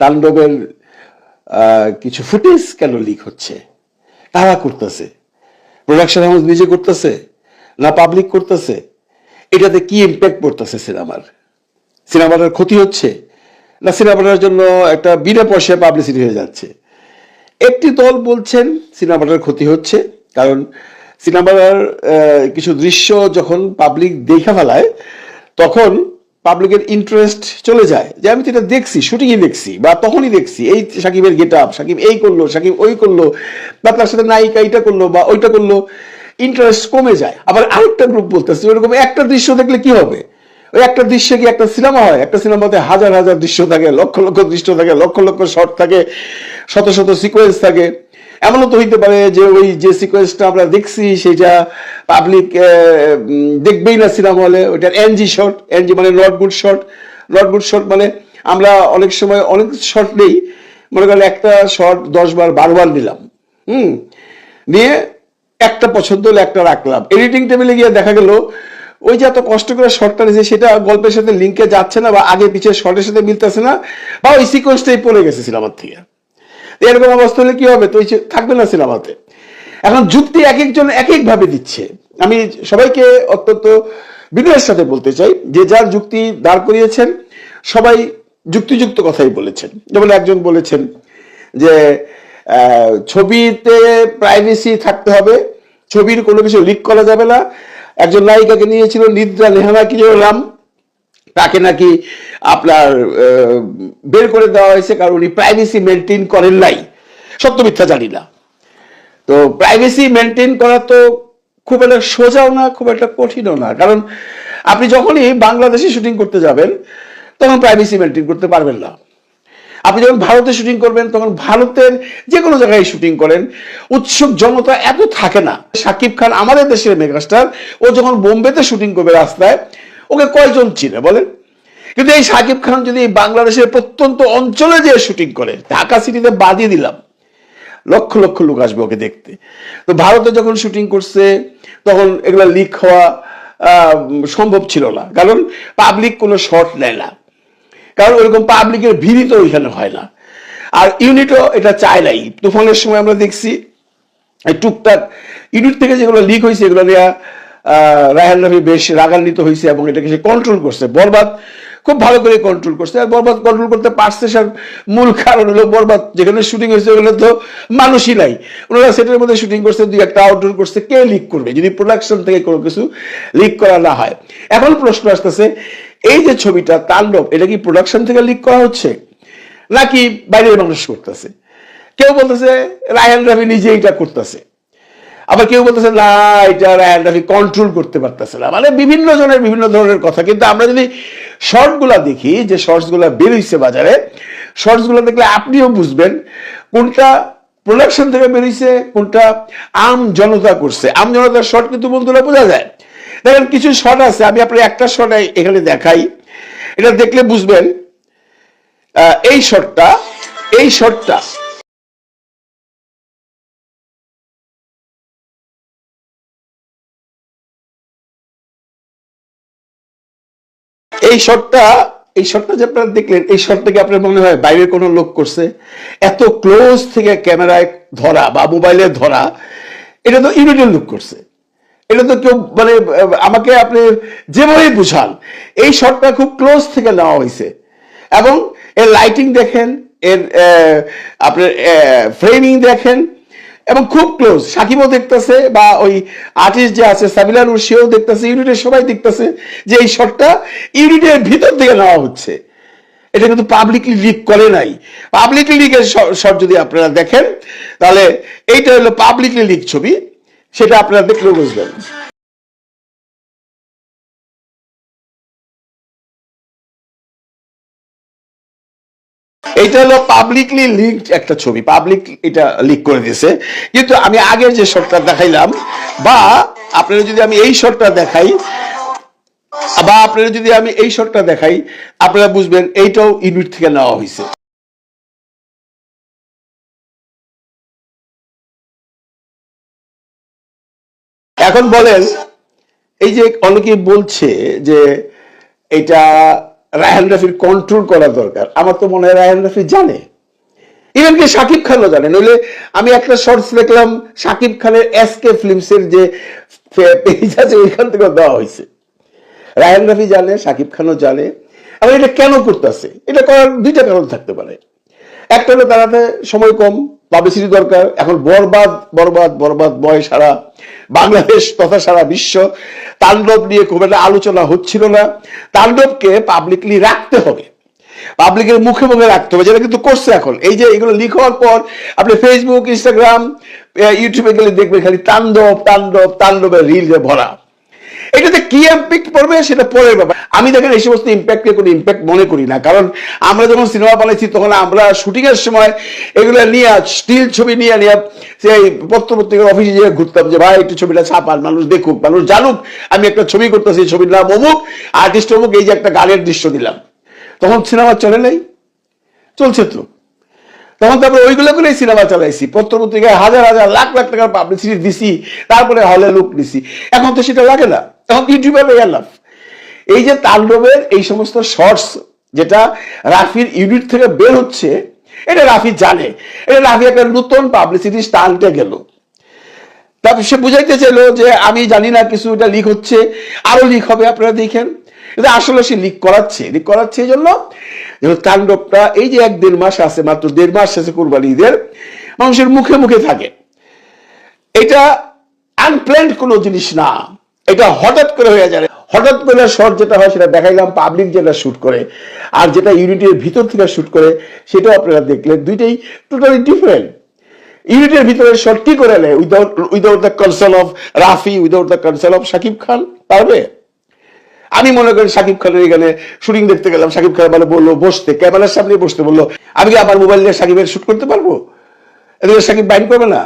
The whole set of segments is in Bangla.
তাণ্ডবের কিছু ফুটেজ কেন লিক হচ্ছে? তারা করতেছে? প্রোডাকশন হাউস নিজে করতেছে? না পাবলিক করতেছে? এটাতে কি ইম্প্যাক্ট পড়তেছে সিনেমার সিনেমাটার ক্ষতি হচ্ছে? না সিনেমাটার জন্য একটা বিনা পয়সায় পাবলিসিটি হয়ে যাচ্ছে? একটি দল বলছেন সিনেমাটার ক্ষতি হচ্ছে কারণ সিনেমার আহ, কিছু দৃশ্য যখন পাবলিক দেখে ফেলায় তখন পাবলিকের ইন্টারেস্ট চলে যায়। যে আমি তো এটা দেখছি শুটিংই দেখছি, বা তখনই দেখছি, এই সাকিবের গেট আপ সাকিব এই করল, সাকিব ওই করল, বা তার সাথে নায়িকা এইটা করল, বা ওইটা করল ইন্টারেস্ট কমে যায়। আবার আরেকটা গ্রুপ বলতেছে ওরকম একটা দৃশ্য দেখলে কি হবে? ওই একটা দৃশ্যে কি একটা সিনেমা হয়? একটা সিনেমাতে হাজার হাজার দৃশ্য থাকে, লক্ষ লক্ষ দৃশ্য থাকে, লক্ষ লক্ষ শট থাকে, শত শত সিকোয়েন্স থাকে। এমনও তো হইতে পারে যে ওই যে সিকোয়েন্সটা আমরা দেখছি, সেটা পাবলিক দেখবেই না সিনেমা হলে ওইটার এনজি শট এনজি মানে not good shot not good shot মানে আমরা অনেক সময় অনেক শট নেই। মনে করেন একটা শট দশ বার বারবার নিলাম। হুম? নিয়ে একটা পছন্দ হলে একটা রাখলাম। এডিটিং টেবিলে গিয়ে দেখা গেল, ওই যে এত কষ্ট করে শর্টটা নিয়েছে, সেটা গল্পের সাথে লিঙ্কে যাচ্ছে না বা আগে পিছিয়ে শর্টের সাথে মিলতেছে না, বা ওই সিকোয়েন্সটাই পড়ে গেছে সিনেমার থেকে। এরকম অবস্থা হলে কি হবে? তো থাকবে না সিনেমাতে। এখন যুক্তি এক একজন এক এক ভাবে দিচ্ছে। আমি সবাইকে অত্যন্ত বিনয়ের সাথে বলতে চাই, যে যার যুক্তি দাঁড় করিয়েছেন, সবাই যুক্তিযুক্ত কথাই বলেছেন। যেমন একজন বলেছেন যে ছবিতে প্রাইভেসি থাকতে হবে, ছবির কোনো কিছু লিক করা যাবে না। একজন নায়িকাকে নিয়েছিল নিদ্রা নেহানা কি নাম তাকে নাকি আপনার বের করে দেওয়া হয়েছে, কারণ উনি প্রাইভেসি মেনটেন করেন নাই। সত্য মিথ্যা জানি না। তো প্রাইভেসি মেনটেন করা তো খুব একটা সোজাও না, খুব একটা কঠিনও না। কারণ আপনি যখনই বাংলাদেশে শুটিং করতে যাবেন, তখন প্রাইভেসি মেনটেন করতে পারবেন না। আপনি যখন ভারতে শুটিং করবেন, তখন ভারতের যে কোনো জায়গায় শুটিং করেন, উৎসুক জনতা এত থাকে না। সাকিব খান আমাদের দেশের মেগাস্টার, ও যখন বোম্বেতে শুটিং করবে রাস্তায় ওকে কয়জন চিনে বলেন? কিন্তু এই সাকিব খান যদি বাংলাদেশের প্রত্যন্ত অঞ্চলে যে শুটিং করে ঢাকা সিটিতে বাদিয়ে দিলাম লক্ষ লক্ষ লোক আসবে ওকে দেখতে। তো ভারতে যখন শুটিং করছে তখন এগুলো লিক হওয়া সম্ভব ছিল না। কারণ পাবলিক কোনো শর্ট নেয় না। কারণ ওইরকম পাবলিকের ভিড়ই তো ওইখানে হয় না। আর ইউনিটও এটা চায় নাই। তুফানের সময় আমরা দেখছি এই টুকটাক ইউনিট থেকে যেগুলো লিক হয়েছে এগুলো আহ, রায়হান রবি বেশ রাগান্বিত হয়েছে এবং এটাকে সে কন্ট্রোল করছে। বরবাদ খুব ভালো করে কন্ট্রোল করছে। আর বরবাদ কন্ট্রোল করতে পারছে স্যার মূল কারণ হলো বরবাদ। যেখানে শুটিং হয়েছে ওখানে তো মানুষই নাই। ওনারা সেটের মধ্যে শুটিং করছে, দুই একটা আউটডোর করছে, কে লিক করবে? যদি প্রোডাকশন থেকে কোনো কিছু লিক করা না হয়। এখন প্রশ্ন আসতেছে, এই যে ছবিটা, তাণ্ডব, এটা কি প্রোডাকশন থেকে লিক করা হচ্ছে? নাকি বাইরের মানুষ করতেছে? কেউ বলতেছে রায়হান রাফি নিজে এটা করতেছে। আবার কেউ বলতেছে, না, এটা রায়হান রাফি কন্ট্রোল করতে পারতেছে না। মানে বিভিন্ন জনের বিভিন্ন ধরনের কথা। কিন্তু আমরা যদি শর্টগুলা দেখি, যে শর্টসগুলা বেরোইছে বাজারে শর্টসগুলো দেখলে আপনিও বুঝবেন কোনটা প্রোডাকশন থেকে বেরিয়েছে কোনটা আম জনতা করছে। আম জনতার শর্ট কিন্তু বন্ধুরা বোঝা যায়। দেখেন, কিছু শর্ট আছে, আমি আপনার একটা শর্ট এখানে দেখাই। এটা দেখলে বুঝবেন এই শর্টটা এই শর্টটা এই শটটা এই শটটা যে আপনারা দেখলেন, এই শটটাকে আপনার মনে হয় বাইরে কোনো লোক করছে? এত ক্লোজ থেকে ক্যামেরায় ধরা বা মোবাইলে ধরা, এটা তো ইউনিটের লোক করছে। এটা তো কেউ মানে আমাকে আপনি যেভাবেই বুঝান, এই শটটা খুব ক্লোজ থেকে নেওয়া হয়েছে। এবং এর লাইটিং দেখেন, এর আপনার ফ্রেমিং দেখেন এবং খুব ক্লোজ সাকিবও দেখতেছে বা ওই আর্টিস্ট যে আছে সাবিলার সেও দেখতেছে, ইউনিটের সবাই দেখতেছে যে এই শটটা ইউনিটের ভিতর থেকে নেওয়া হচ্ছে। এটা কিন্তু পাবলিকলি লিক করে নাই। পাবলিকলি লিকের শট যদি আপনারা দেখেন, তাহলে এইটা হলো পাবলিকলি লিক ছবি, সেটা আপনারা দেখলেও বুঝবেন। এটা হলো পাবলিকলি লিঙ্কড একটা ছবি। পাবলিক এটা লিক করে দিয়েছে। কিন্তু আমি আগের যে শটটা দেখাইলাম, বা আপনারা যদি আমি এই শটটা দেখাই, বা আপনারা যদি আমি এই শটটা দেখাই, আপনারা বুঝবেন এইটাও ইউনিট থেকে নেওয়া হয়েছে। এখন বলেন, এই যে অনেকে বলছে যে এটা রায়হান রাফির কন্ট্রোল করা দরকার। আমার তো মনে হয় রায়হান রাফি জানে। ইভেন কি শাকিব খানও জানে। নইলে আমি একটা শর্টস দেখলাম, শাকিব খানের এস কে ফিল্মসের যে পেজ আছে, ওইখান থেকে দেওয়া হয়েছে। রায়হান রাফি জানে, শাকিব খানও জানে। আর এটা কেন করতেছে? এটা করার দুইটা কারণ থাকতে পারে। একটা হলো তারাতে সময় কম পাবলিসিটি দরকার। এখন বরবাদ বরবাদ বরবাদ বয় সারা বাংলাদেশ তথা সারা বিশ্ব তাণ্ডব নিয়ে খুব একটা আলোচনা হচ্ছিল না। তাণ্ডবকে পাবলিকলি রাখতে হবে। পাবলিকের মুখে মুখে রাখতে হবে, যেটা কিন্তু করছে এখন। এই যে এগুলো হওয়ার পর আপনি ফেসবুক ইনস্টাগ্রাম ইউটিউবে গেলে দেখবেন খালি তাণ্ডব তাণ্ডব, তাণ্ডবের রিল ভরা। এটাতে কি ইম্প্যাক্ট পড়বে সেটা পরের ব্যাপার। আমি দেখেন এই সমস্ত ইম্প্যাক্টকে কোনো ইম্প্যাক্ট মনে করি না। কারণ আমরা যখন সিনেমা বানাইছি, তখন আমরা শুটিংয়ের সময় এগুলো নিয়ে স্টিল ছবি নিয়ে নিয়ে সেই পত্র পত্রিকার অফিসে যেয়ে ঘুরতাম যে, ভাই, একটু ছবিটা ছাপান, মানুষ দেখুক, মানুষ জানুক। আমি একটা ছবি করতেছি, ছবির নাম অমুক আর্টিস্ট অমুক, এই যে একটা গানের দৃশ্য দিলাম। তখন সিনেমা চলে নাই। চলছে তো। তখন তারপরে ওইগুলো করেই সিনেমা চালাইছি। পত্র পত্রিকায় হাজার হাজার, লাখ লাখ টাকার পাবলিসিটি দিছি, তারপরে হলে লুক দিছি এখন তো সেটা লাগে না। এখন ইউটিউবে গেলাম এই যে তাণ্ডবের এই সমস্ত শর্টস যেটা রাফির ইউনিট থেকে বের হচ্ছে, এটা রাফি জানে। এটা রাফি একটা নতুন পাবলিসিটি স্টান্টে গেল। তারপর সে বুঝাইতে চাইলো যে, আমি জানি না কিছু, এটা লিক হচ্ছে। আরও লিক হবে, আপনারা দেখেন। কিন্তু আসলে সে লিক করাচ্ছে। লিক করাচ্ছে এই জন্য তাণ্ডবটা এই যে এক দেড় মাস আছে, মাত্র দেড় মাস আছে কোরবানি ঈদের, মানুষের মুখে মুখে থাকে। এটা আনপ্ল্যান্ড কোনো জিনিস না। এটা হঠাৎ করে হয়ে যায়। হঠাৎ করে শর্ট যেটা হয় সেটা দেখাইলাম পাবলিক যেটা শুট করে, আর যেটা ইউনিটের ভিতর থেকে শুট করে, সেটাও আপনারা দেখলেন। দুইটাই টোটালি ডিফারেন্ট ইউনিটের ভিতরে শর্ট কি করে নেয়? Without the concern of Rafi without the concern of Shakib Khan পারবে? আমি মনে করি শাকিব খানের এখানে শুটিং দেখতে গেলাম। শাকিব খান মানে বলল, বসতে। ক্যামেরার সামনে বসতে বলল, আমি কি আমার মোবাইল নিয়ে শাকিবের শুট করতে পারব? এদিকে শাকিব বাইন করবে না।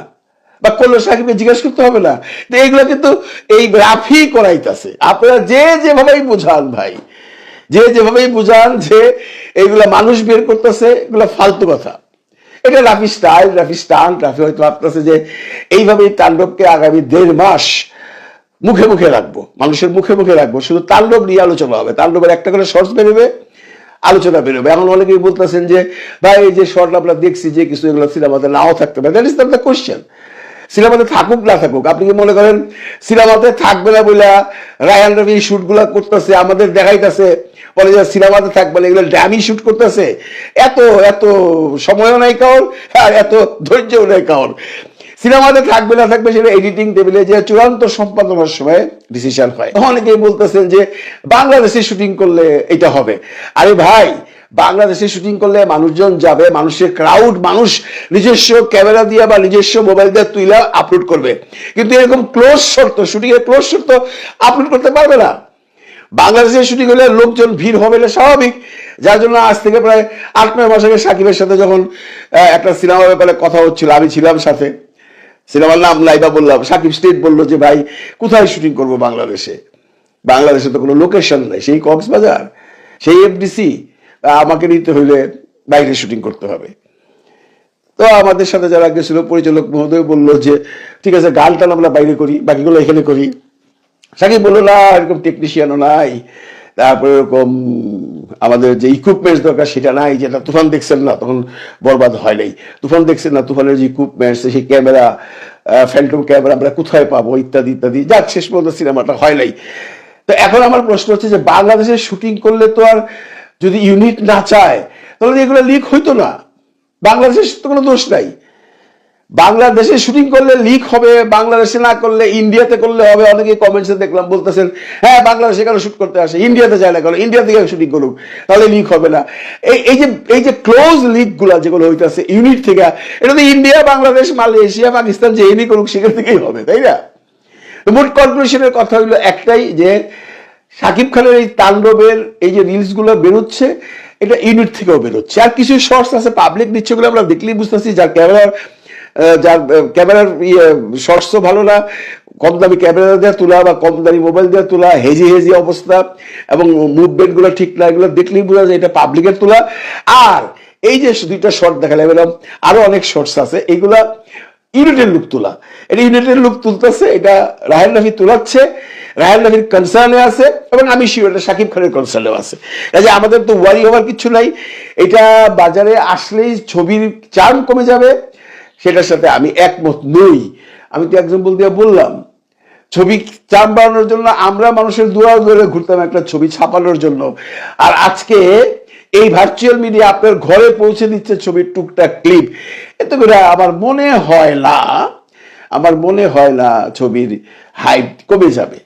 বা করলে সাকিবকে জিজ্ঞেস করতে হবে না। তো এইগুলো কিন্তু এই রাফি করাইতেছে। আপনারা যে যেভাবেই বুঝান ভাই, যে যেভাবেই বুঝান যে এইগুলা মানুষ বের করতেছে, এগুলো ফালতু কথা। এটা রাফি স্টাইল, রাফি স্টান রাফি হয়তো ভাবতেছে যে এইভাবেই তাণ্ডবকে আগামী দেড় মাস মুখে মুখে রাখব, মানুষের মুখে মুখে রাখব। শুধু তাণ্ডব নিয়ে আলোচনা হবে, তাণ্ডবের একটা করে শর্টস বেরোবে, আলোচনা বেরোবে। এখন অনেকেই বলতেছেন যে, ভাই, এই যে শর্ট আমরা দেখছি যে কিছু এগুলো সিনেমাতে নাও থাকতে পারে। দ্যাট ইস দ্য কোশ্চেন সিনেমাতে থাকুক না থাকুক, আপনি কি মনে করেন? সিনেমাতে থাকবে না বইলা রায়ান রবি শুটগুলা করতেছে, আমাদের দেখাইতেছে, বলে যে সিনেমাতে থাকবে না, এগুলো ড্যামি শুট করতেছে। এত এত সময়ও নাই কারণ, আর এত ধৈর্যও নাই কাউর সিনেমাতে থাকবে না, থাকবে সেটা এডিটিং টেবিলে যে চূড়ান্ত সম্পাদনার সময় ডিসিশন হয়। অনেকেই বলতেছেন যে বাংলাদেশে শুটিং করলে এটা হবে। আরে ভাই, বাংলাদেশে শুটিং করলে মানুষজন যাবে, মানুষের ক্রাউড মানুষ নিজস্ব ক্যামেরা দিয়ে বা নিজস্ব মোবাইল দিয়ে তুইলা আপলোড করবে। কিন্তু এরকম ক্লোজ শর্ত শুটিং এর ক্লোজ শর্ত আপলোড করতে পারবে না। বাংলাদেশে শুটিং হলে লোকজন ভিড় হবে, এটা স্বাভাবিক। যার জন্য আজ থেকে প্রায় আট, নয় মাস আগে সাকিবের সাথে যখন একটা সিনেমা ব্যাপারে কথা হচ্ছিল, আমি ছিলাম সাথে। সিনেমার নাম লাইবা বললাম, সাকিব স্টেট বলল যে, ভাই, কোথায় শুটিং করব বাংলাদেশে? বাংলাদেশে তো কোনো লোকেশন নেই, সেই কক্সবাজার, সেই এফডিসি আমাকে নিতে হইলে বাইরে শুটিং করতে হবে। তো আমাদের সাথে যারা গেছিল, পরিচালক মহোদয় বলল যে, ঠিক আছে গান টান আমরা বাইরে করি, বাকিগুলো এখানে করি। সাকিব বলল, না, এরকম টেকনিশিয়ানও নাই। তারপরে এরকম আমাদের যে ইকুইপমেন্টস দরকার, সেটা নাই, যেটা তুফান দেখছেন না, তখন বরবাদ হয় নাই। তুফান দেখছেন না, তুফানের যে ইকুইপমেন্টস সেই ক্যামেরা ফ্যান্টম ক্যামেরা আমরা কোথায় পাবো, ইত্যাদি ইত্যাদি। যাক, শেষ পর্যন্ত সিনেমাটা হয় নাই। তো এখন আমার প্রশ্ন হচ্ছে যে, বাংলাদেশে শুটিং করলে তো আর যদি ইউনিট না চায়, তাহলে এগুলো লিক হইতো না। বাংলাদেশের তো কোনো দোষ নাই। বাংলাদেশে শুটিং করলে লিক হবে, বাংলাদেশে না করলে ইন্ডিয়াতে করলে হবে। অনেকে কমেন্টসে দেখলাম বলতেছেন হ্যাঁ বাংলাদেশে কেন শুট করতে আসে? ইন্ডিয়াতে যায় না কেন? ইন্ডিয়া থেকে শুটিং করুক? তাহলে লিক হবে না। এই এই যে এই যে ক্লোজ লিকগুলা যেগুলো হইতেছে ইউনিট থেকে, এটা তো ইন্ডিয়া বাংলাদেশ মালয়েশিয়া পাকিস্তান যে এমনি করুক, সেখান থেকেই হবে, তাই না? মোট কনক্লুশনের কথা হইল একটাই যে, সাকিব খানের এই তাণ্ডবের এই যে রিলসগুলো বেরোচ্ছে, এটা ইউনিট থেকেও বেরোচ্ছে। আর কিছু শর্টস আছে পাবলিক দিচ্ছে আমরা দেখলেই বুঝতেছি, যার ক্যামেরার যার ক্যামেরার ইয়ে শর্টসও ভালো না, কম দামি ক্যামেরা দিয়ে তোলা বা কম দামি মোবাইল দিয়ে তোলা, হেজি হেজি অবস্থা এবং মুভমেন্টগুলো ঠিক না, এগুলো দেখলেই বোঝা যায় এটা পাবলিকের তোলা। আর এই যে দুইটা শর্ট দেখালাম এরকম আরও অনেক শর্টস আছে এইগুলা ইউনিটের লুক তোলা। এটা ইউনিটের লুক তুলতেছে, এটা রাহেল রাফি তোলাচ্ছে রায়াল নবীর কনসার্নে আছে এবং আমি শিওর এটা শাকিব খানের কনসার্নেও আছে। কাজে আমাদের তো ওয়ারি হওয়ার কিছু নাই, এটা বাজারে আসলেই ছবির চার্ম কমে যাবে সেটার সাথে আমি একমত নই। আমি তো এক্সাম্পল দিয়ে বললাম, ছবি চাপ বাড়ানোর জন্য আমরা মানুষের দুয়ার দুয়ারে ঘুরতাম একটা ছবি ছাপানোর জন্য। আর আজকে এই ভার্চুয়াল মিডিয়া আপনার ঘরে পৌঁছে দিচ্ছে ছবির টুকটাক ক্লিপ এতে করে আমার মনে হয় না, আমার মনে হয় না ছবির হাইট কমে যাবে।